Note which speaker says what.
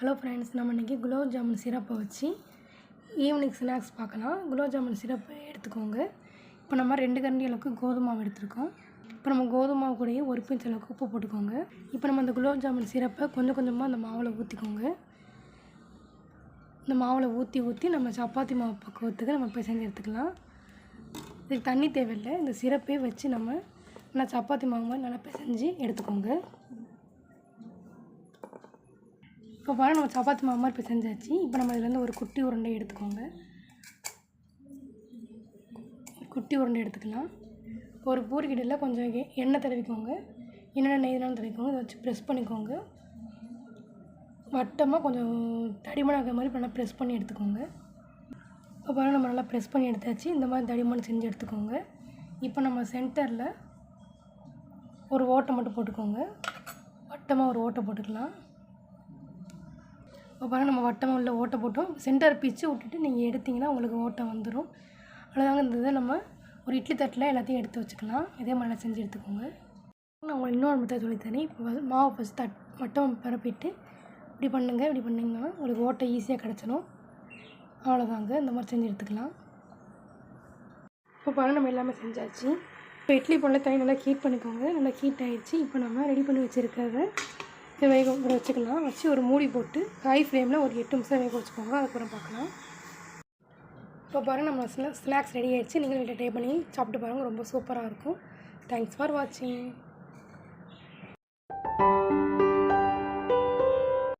Speaker 1: Hello friends நம்ம இன்றைக்கி குலோப் ஜாமுன் சிரப்பை வச்சு ஈவினிங் ஸ்நாக்ஸ் பார்க்கலாம். குலோப் ஜாமுன் சிரப்பு எடுத்துக்கோங்க. இப்போ நம்ம ரெண்டு கரண்டி அளவுக்கு கோதுமை மாவு இப்போ நம்ம கோதுமை மாவு கூடயே ஒரு பிஞ்ச் அளவுக்கு உப்பு போட்டுக்கோங்க. இப்போ நம்ம அந்த குலோப் ஜாமுன் சிரப்பை கொஞ்சம் கொஞ்சமாக அந்த மாவில் ஊற்றிக்கோங்க இந்த மாவில் ஊற்றி ஊற்றி நம்ம சப்பாத்தி மாவு பக்குவத்துக்கு நம்ம பிசைஞ்சு எடுத்துக்கலாம். இதுக்கு தண்ணி தேவையில்லை. இந்த சிரப்பே வச்சு நம்ம நான் சப்பாத்தி மாவு மாதிரி நல்லா பிசைஞ்சு எடுத்துக்கோங்க. இப்போ பாருங்க நம்ம சப்பாத்தி மாவு மாதிரி பிசைஞ்சாச்சு. இப்போ நம்ம இதுலேருந்து ஒரு குட்டி உருண்டை எடுத்துக்கோங்க. குட்டி உருண்டை எடுத்துக்கலாம். ஒரு பூரிக்கிடையில் கொஞ்சம் எ- எண்ணெய் தடவிக்கோங்க. என்னென்ன நெய்னாலும் தடவிக்கோங்க. இதை வச்சு ப்ரெஸ் பண்ணிக்கோங்க. வட்டமாக கொஞ்சம் தடிமனாக இருக்கிற மாதிரி நல்லா ப்ரெஸ் பண்ணி எடுத்துக்கோங்க. இப்போ பாருங்கள் நம்ம நல்லா ப்ரெஸ் பண்ணி எடுத்தாச்சு. இந்த மாதிரி தடிமன் செஞ்சு எடுத்துக்கோங்க. இப்போ நம்ம சென்டரில் ஒரு ஓட்டை மட்டும் போட்டுக்கோங்க. வட்டமாக ஒரு ஓட்டை போட்டுக்கலாம். இப்போ பாருங்கள் நம்ம வட்டமாக உள்ள ஓட்டை போட்டோம். சென்டர் பிச்சு விட்டுட்டு நீங்கள் எடுத்தீங்கன்னா உங்களுக்கு ஓட்டை வந்துடும் அவ்வளோதாங்க இந்த இதை நம்ம ஒரு இட்லி தட்டில் எல்லாத்தையும் எடுத்து வச்சுக்கலாம். இதே மாதிரிலாம் செஞ்சு எடுத்துக்கோங்க. நான் உங்களுக்கு இன்னொரு மெத்தட் சொல்லித்தரேன். இப்போ மாவு பசு ஃபஸ்ட் தட் வட்டம் பரப்பிட்டு இப்படி பண்ணுங்கள் இப்படி பண்ணிங்கன்னா உங்களுக்கு ஓட்டை ஈஸியாக கிடச்சிடும் அவ்வளோதாங்க இந்த மாதிரி செஞ்சு எடுத்துக்கலாம். இப்போ பாருங்கள் நம்ம எல்லாமே செஞ்சாச்சு. இப்போ இட்லி போடல தண்ணி நல்லா ஹீட் பண்ணிக்கோங்க. நல்லா ஹீட் ஆகிடுச்சு இப்போ நம்ம ரெடி பண்ணி வச்சுருக்கிறத இதை வேக வச்சுக்கலாம். வச்சு ஒரு மூடி போட்டு ஹை ஃப்ளேமில் ஒரு எட்டு நிமிஷம் வேக வச்சுக்கோங்க. அதுக்கப்புறம் பார்க்கலாம். இப்போ பாருங்கள் நம்ம ஸ்நாக்ஸ் ரெடி ஆகிடுச்சு நீங்களும் வீட்டில் ட்ரை பண்ணி சாப்பிட்டு பாருங்கள் ரொம்ப சூப்பராக இருக்கும். தேங்க்ஸ் ஃபார் வாட்சிங்